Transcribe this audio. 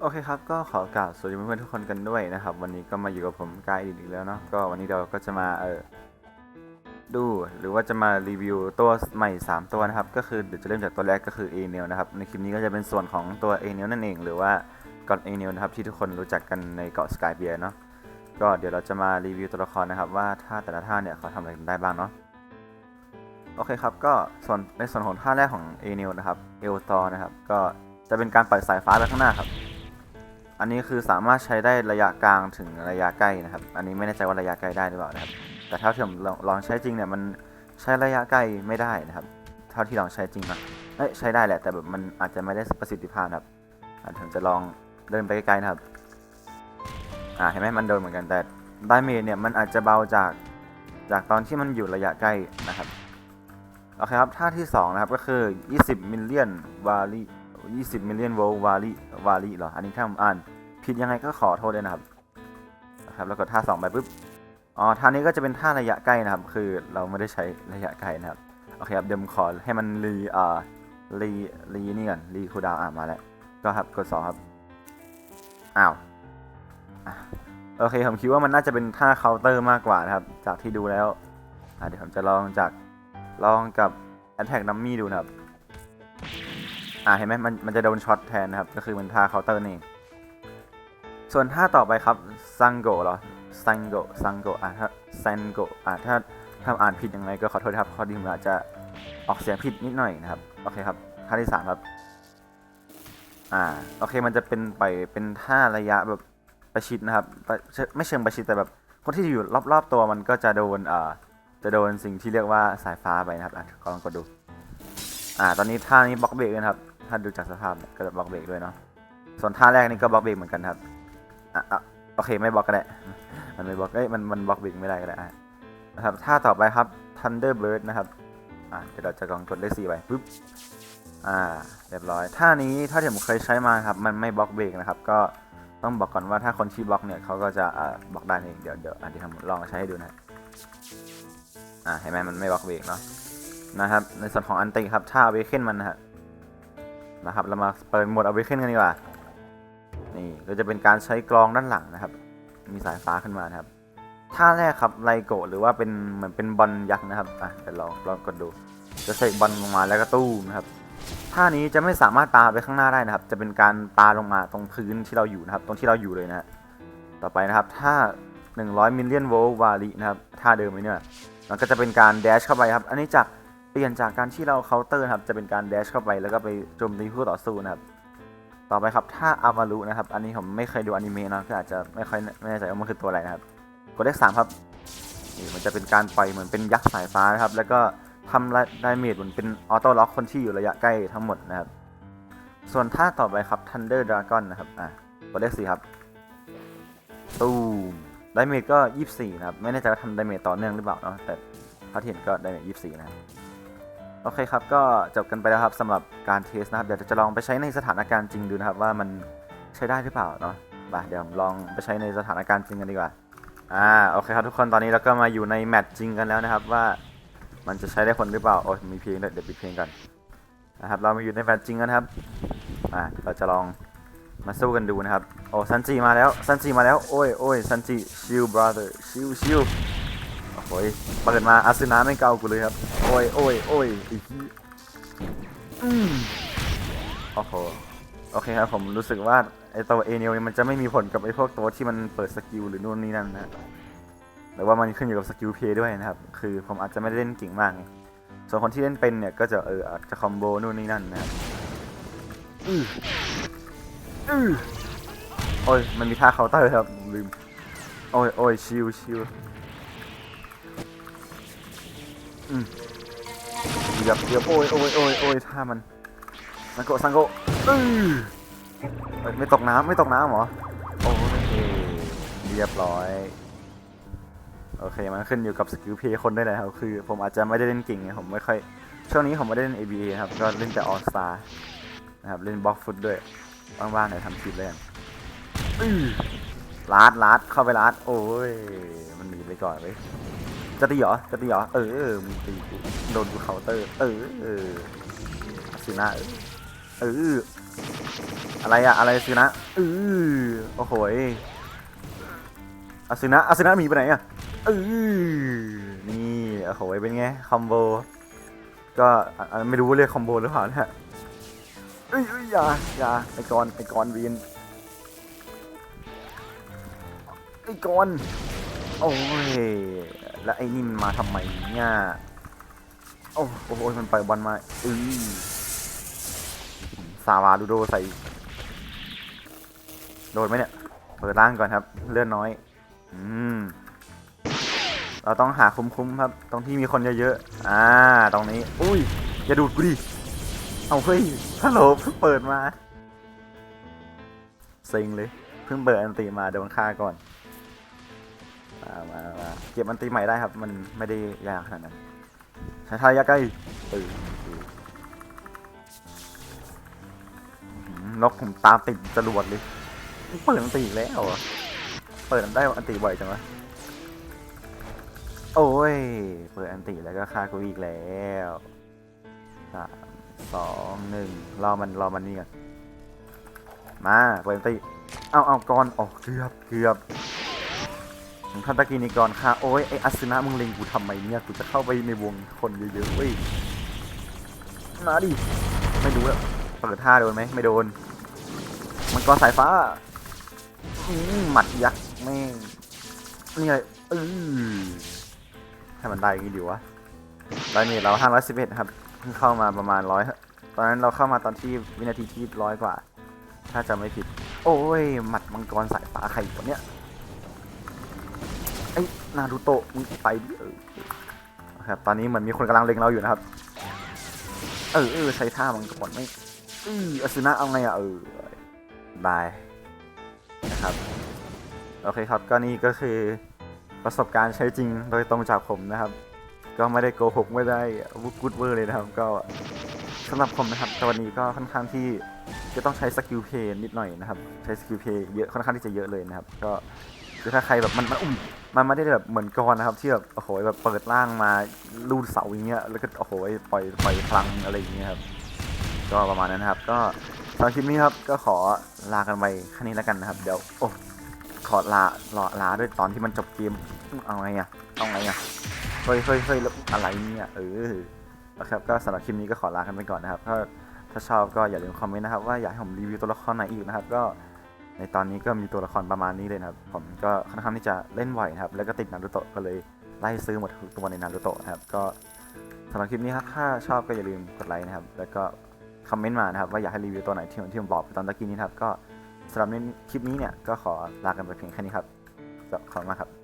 โอเคครับ ก็ขอกล่าวสวัสดีเพื่อนๆทุกคนกันด้วยนะครับ วันนี้ก็มาอยู่กับผมกายอีกแล้วเนาะก็วันนี้เราก็จะมาเออดูหรือว่าจะมารีวิวตัวใหม่ 3 ตัวนะครับ ก็คือเดี๋ยวจะเริ่มจากตัวแรกก็คือ a n e l นะครับ ในคลิปนี้ก็จะเป็นส่วนของตัว a n e l นั่นเอง หรือว่าก่อน a n e l นะครับที่ทุกคนรู้จักกันในเกาะสกายเบียเนาะก็เดี๋ยวเราจะมารีวิวตัวละครนะครับ ว่าท่าแต่ละท่าเนี่ยเขาทำอะไรกันได้บ้างเนาะโอเคครับก็ส่วนในส่วนของท่าแรกของ a n e l นะครับเอลตอนะครับก็ จะเป็นการปล่อยสายฟ้าไปข้างหน้าครับ อันนี้คือสามารถใช้ได้ระยะกลางถึงระยะใกล้นะครับ อันนี้ไม่แน่ใจว่าระยะไกล้ได้หรือเปล่านะครับ แต่เท่าที่ผมลองลองใช้จริงเนี่ยมันใช้ระยะใกล้ไม่ได้นะครับ เท่าที่ลองใช้จริงนะเอ้ยใช้ได้แหละ แต่แบบมันอาจจะไม่ได้ประสิทธิภาพครับอะผมจะลองเดินไปไกลๆนะครับ อ่าเห็นไหมมันโดนเหมือนกันแต่ดาเมจเนี่ยมันอาจจะเบาจากจากตอนที่มันอยู่ระยะใกล้นะครับ โอเคครับ ท่าที่สองนะครับ ก็คือ 20 มิลเลียนวาลี 20มิลเลียนโวลวาลีวาลีเหรอ อันนี้ถ้าผมอ่านผิดยังไงก็ขอโทษด้วยนะครับนะครับ แล้วกดท่าสองไปปุ๊บ อ๋อ ท่านี้ก็จะเป็นท่าระยะใกล้นะครับ คือเราไม่ได้ใช้ระยะไกลนะครับ โอเคครับ เดี๋ยวผมขอให้มันรีอ่ารีรีนี่ก่อนรีคูดาวอะมาแล้ว ก็ครับ กดสองครับ อ้าวโอเค ผมคิดว่ามันน่าจะเป็นท่าเคาน์เตอร์มากกว่านะครับ จากที่ดูแล้ว เดี๋ยวผมจะลองจากลองกับ Attack Dummy ดูนะครับ อ่าเห็นไหมมันมันจะโดนช็อตแทนนะครับ ก็คือมันท่าเคาน์เตอร์นี่ส่วนท่าต่อไปครับซังโกเหรอซังโกซังโกอ่าถ้าซันโกอ่าถ้าถ้าอ่านผิดยังไงก็ขอโทษครับพอดีผมอาจจะออกเสียงผิดนิดหน่อยนะครับ โอเคครับ ท่าที่สามครับ อ่า โอเค มันจะเป็นไป เป็นท่าระยะแบบประชิดนะครับ ไม่เชิงประชิดแต่แบบ คนที่อยู่รอบๆตัวมันก็จะโดนอ่าจะโดนสิ่งที่เรียกว่าสายฟ้าไปนะครับอะลองกดดู อ่า ตอนนี้ท่านี้บล็อกเบรกด้วยนะครับ ถ้าดูจากสภาพเนี่ยก็จะบล็อกเบรกด้วยเนาะส่วนท่าแรกนี่ก็บล็อกเบรกเหมือนกันครับอะอะโอเคไม่บล็อกก็ได้มันไม่บล็อกเอ้ยมันมันบล็อกเบรกไม่ได้ก็ได้นะครับท่าต่อไปครับ Thunderbird นะครับอ่าเดี๋ยวเราจะลองกดเลขสี่ไปปุ๊บอ่าเรียบร้อยท่านี้ถ้าที่ผมเคยใช้มาครับ มันไม่บล็อกเบรกนะครับ ก็ต้องบอกก่อนว่าถ้าคนที่บล็อกเนี่ยเขาก็จะบล็อกได้เองเดี๋ยวเดี๋ยวอะเดี๋ยวผมลองใช้ให้ดูนะอ่าเห็นไหมมันไม่บล็อกเบรกเนาะนะครับ ในส่วนของอันติครับท่าเวเคนมันนะฮะ นะครับ เรามาเปิดโหมดเอาเวเคนกันดีกว่า นี่ก็จะเป็นการใช้กรองด้านหลังนะครับ มีสายฟ้าขึ้นมานะครับท่าแรกครับไลโกะหรือว่าเป็นเหมือนเป็นบอลยักษ์นะครับอะเดี๋ยวลองลองกดดู จะเสกบอลลงมาแล้วก็ตู้นะครับท่านี้จะไม่สามารถปาไปข้างหน้าได้นะครับ จะเป็นการปาลงมาตรงพื้นที่เราอยู่นะครับ ตรงที่เราอยู่เลยนะฮะต่อไปนะครับถ้า 100มิลเลียนโวลต์วาลีนะครับท่าเดิมไหมเนี่ยมันก็จะเป็นการแดชเข้าไปครับ อันนี้จาก เปลี่ยนจากการที่เราเคาน์เตอร์ครับจะเป็นการแดชเข้าไปแล้วก็ไปโจมตีคู่ต่อสู้นะครับต่อไปครับท่าอามารุนะครับ อันนี้ผมไม่เคยดูอนิเมะนะก็อาจจะไม่ค่อยไม่แน่ใจว่ามันคือตัวอะไรนะครับกดเลขสามครับนี่มันจะเป็นการปล่อยเหมือนเป็นยักษ์สายฟ้านะครับ แล้วก็ทำดาเมจเหมือนเป็นออโต้ล็อกคนที่อยู่ระยะใกล้ทั้งหมดนะครับ ส่วนท่าต่อไปครับ Thunder Dragon นะครับอะกดเลขสี่ครับตู้มดเมจก็ 24 นะครับ ไม่แน่ใจว่าทำไดเมจต่อเนื่องหรือเปล่าเนาะแต่ถ้าที่เห็นก็ไดเมจ24 นะครับ โอเคครับก็จบกันไปแล้วครับสำหรับการเทสนะครับเดี๋ยวจะลองไปใช้ในสถานการณ์จริงดูนะครับว่ามันใช้ได้หรือเปล่าเนาะไปเดี๋ยวลองไปใช้ในสถานการณ์จริงกันดีกว่าอ่าโอเคครับทุกคนตอนนี้เราก็มาอยู่ในแมตช์จริงกันแล้วนะครับว่ามันจะใช้ได้ผลหรือเปล่าโอ้ยมีเพลงเดี๋ยวปิดเพลงก่อนนะครับเรามาอยู่ในแมตช์จริงกันครับอ่าเราจะลองมาสู้กันดูนะครับโอ้ซันจิมาแล้วซันจิมาแล้วโอ้ยโอ้ยซันจิชิลบราเธอร์ชิลชิล โอ้โหยเปิดมาอาซึนะไม่เกากูเลยครับ โอ้ยโอ้ยโอ้ยอีกอืมโอ้โหโอเคครับผมรู้สึกว่าไอตัวเอเนลมันจะไม่มีผลกับไอพวกตัวที่มันเปิดสกิลหรือนู่นนี่นั่นนะแต่ว่ามันขึ้นอยู่กับสกิลเพย์ด้วยนะครับ คือผมอาจจะไม่ได้เล่นเก่งมาก ส่วนคนที่เล่นเป็นเนี่ยก็จะเอออาจจะคอมโบนู่นนี่นั่นนะครับอืออือโอ้ยมันมีท่าเคาน์เตอร์ครับลืมโอ้ยโอ้ยชิวชิว อืมเหยียบเหยียบโอ้ยโอ้ยโอ้ยโอ้ยท่ามันสังโกสังโกะอือเอ้ยไม่ตกน้ำไม่ตกน้ำเหรอโอ้ยเรียบร้อยโอเคมันขึ้นอยู่กับสกิลเพย์คนได้วยแหละครับคือ ผมอาจจะไม่ได้เล่นเก่งไงผมไม่ค่อยช่วงนี้ผมไม่ได้เล่น ABA ครับก็เล่นแต่ All Star นะครับเล่นบล็อกฟุตด้วยว่างๆหน่อยทำคลิปเล่นอือลาดลาดเข้าไปลาดโอ้ยมันหนีไปก่อนเว้ย จะตีเหรอ จะตีเหรอ เออมึงตีกูโดนกูเคาน์เตอร์ เออเอออาซิน่าเออเออ อะไรอะอะไรซื้อนะเออโอ้โหยอาซึนะอาซึนะหมีไปไหนอะเออนี่โอ้โหยเป็นไงคอมโบ ก็ไม่รู้เรียกคอมโบหรือเปล่านะฮะเอ้ยอย่าอย่าไอ้กอนไอ้กอนวีนไอ้กอนโอ้ย แล้วไอ้นี่มันมาทำไมเนี่ยโอ้โหมันปล่อยบอลมาอือซาวาดูโดใส่ โดนไหมเนี่ย เปิดร่างก่อนครับ เลือดน้อย อืม เราต้องหาคุ้มๆครับ ตรงที่มีคนเยอะๆ อ่า ตรงนี้ อุ้ย อย่าดูดกูดิ เอาเฮ้ยฮัลโหลเพิ่งเปิดมาเซ็งเลย เพิ่งเปิดอันตีมาโดนฆ่าก่อน มามามาเก็บอันตีใหม่ได้ครับ มันไม่ได้ยากขนาดนั้นใช้ทายาใกล้เออเอออืมนกผมตามติดจรวดเลย เปิดอันตีอีกแล้วเหรอเปิดได้อันตีบ่อยจังวะโอ้ย เปิดอันตีแล้วก็ฆ่ากูอีกแล้วสามสองหนึ่งรอมันรอมันนี่ก่อนมา เปิดอันตีเอาเอากรออกเกือบเกือบ ท่านตะกี้นี่ก่อนค่ะ โอ้ยไออัศนะมึงเล็งกูทำไมเนี่ย กูจะเข้าไปในวงคนเยอะๆเว้ยมาดิ ไม่รู้แล้วเปิดท่าโดนไหมไม่โดน มันกรสายฟ้าหมัดยักษ์แม่งนี่ไงเออให้มันได้อย่างนี้ดีวะได้นี่เราห้าร้อยสิบเอ็ดครับเพิ่งเข้ามาประมาณร้อยตอนนั้นเราเข้ามาตอนที่วินาทีที่ร้อยกว่า ถ้าจำไม่ผิด โอ้ยหมัดมังกรสายฟ้าใครตัวเนี้ย นารูโตะมึงไปดิเออครับตอนนี้เหมือนมีคนกำลังเล็งเราอยู่นะครับ เออเออใช้ท่ามังกรไม่อืออาซึนะเอาไงอะเออบายนะครับโอเคครับก็นี่ก็คือประสบการณ์ใช้จริงโดยตรงจากผมนะครับ ก็ไม่ได้โกหกไม่ได้วุกุดเวอร์เลยนะครับ ก็สำหรับผมนะครับตอนนี้ก็ค่อนข้างที่จะต้องใช้สกิลเพย์นิดหน่อยนะครับ ใช้สกิลเพย์เยอะค่อนข้างที่จะเยอะเลยนะครับ ก็ คือถ้าใครแบบมันมันอุ้มมันไม่ได้แบบเหมือนกรนะครับที่แบบโอ้โหแบบเปิดร่างมาลูดเสาอย่างเงี้ยแล้วก็โอ้โหปล่อยปล่อยพลังอะไรอย่างเงี้ยครับก็ประมาณนั้นครับ ก็สำหรับคลิปนี้ครับก็ขอลากันไปแค่นี้แล้วกันนะครับ เดี๋ยวโอ้ขอลารอลาด้วยตอนที่มันจบเกมเอาไงอะเอาไงอะเฮ้ยเฮ้ยเฮ้ยแล้วอะไรเนี่ยเออนะครับก็สำหรับคลิปนี้ก็ขอลากันไปก่อนนะครับถ้าถ้าชอบก็อย่าลืมคอมเมนต์นะครับว่าอยากให้ผมรีวิวตัวละครไหนอีกนะครับก็ ในตอนนี้ก็มีตัวละครประมาณนี้เลยนะครับ ผมก็ค่อนข้างที่จะเล่นไหวนะครับ แล้วก็ติดนารูโตะก็เลยไล่ซื้อหมดทุกตัวในนารูโตะนะครับ ก็สำหรับคลิปนี้ครับถ้าชอบก็อย่าลืมกดไลค์นะครับ แล้วก็คอมเมนต์มานะครับว่าอยากให้รีวิวตัวไหนที่ผมที่ผมบอกไปตอนตะกี้นี้ครับ ก็สำหรับในคลิปนี้เนี่ยก็ขอลากันไปเพียงแค่นี้ครับขอบคุณมากครับ